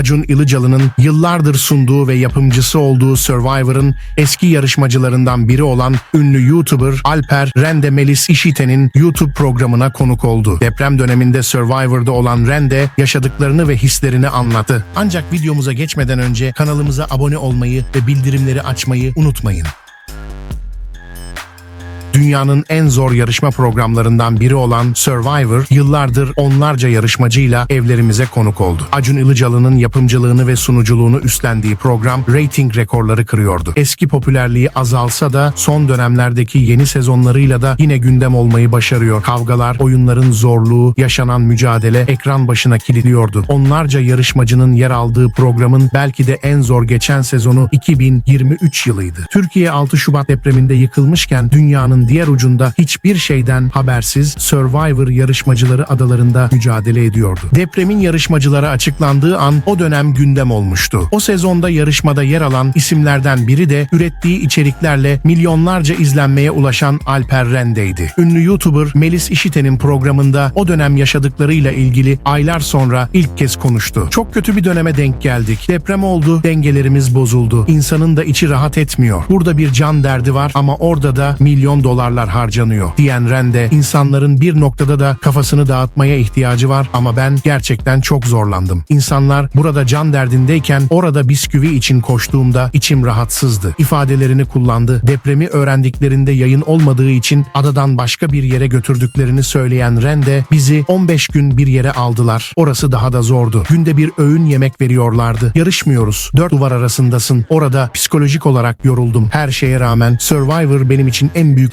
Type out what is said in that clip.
Acun Ilıcalı'nın yıllardır sunduğu ve yapımcısı olduğu Survivor'ın eski yarışmacılarından biri olan ünlü YouTuber Alper Rende Melis İşite'nin YouTube programına konuk oldu. Deprem döneminde Survivor'da olan Rende yaşadıklarını ve hislerini anlattı. Ancak videomuza geçmeden önce kanalımıza abone olmayı ve bildirimleri açmayı unutmayın. Dünyanın en zor yarışma programlarından biri olan Survivor, yıllardır onlarca yarışmacıyla evlerimize konuk oldu. Acun Ilıcalı'nın yapımcılığını ve sunuculuğunu üstlendiği program reyting rekorları kırıyordu. Eski popülerliği azalsa da son dönemlerdeki yeni sezonlarıyla da yine gündem olmayı başarıyor. Kavgalar, oyunların zorluğu, yaşanan mücadele ekran başına kilitliyordu. Onlarca yarışmacının yer aldığı programın belki de en zor geçen sezonu 2023 yılıydı. Türkiye 6 Şubat depreminde yıkılmışken dünyanın diğer ucunda hiçbir şeyden habersiz Survivor yarışmacıları adalarında mücadele ediyordu. Depremin yarışmacıları açıklandığı an o dönem gündem olmuştu. O sezonda yarışmada yer alan isimlerden biri de ürettiği içeriklerle milyonlarca izlenmeye ulaşan Alper Rende'ydi. Ünlü YouTuber Melis İşiten'in programında o dönem yaşadıklarıyla ilgili aylar sonra ilk kez konuştu. Çok kötü bir döneme denk geldik. Deprem oldu, dengelerimiz bozuldu. İnsanın da içi rahat etmiyor. Burada bir can derdi var ama orada da milyon dolarlar harcanıyor. Diyen Rende, insanların bir noktada da kafasını dağıtmaya ihtiyacı var ama ben gerçekten çok zorlandım. İnsanlar burada can derdindeyken orada bisküvi için koştuğumda içim rahatsızdı. İfadelerini kullandı. Depremi öğrendiklerinde yayın olmadığı için adadan başka bir yere götürdüklerini söyleyen Rende, bizi 15 gün bir yere aldılar. Orası daha da zordu. Günde bir öğün yemek veriyorlardı. Yarışmıyoruz. Dört duvar arasındasın. Orada psikolojik olarak yoruldum. Her şeye rağmen Survivor benim için en büyük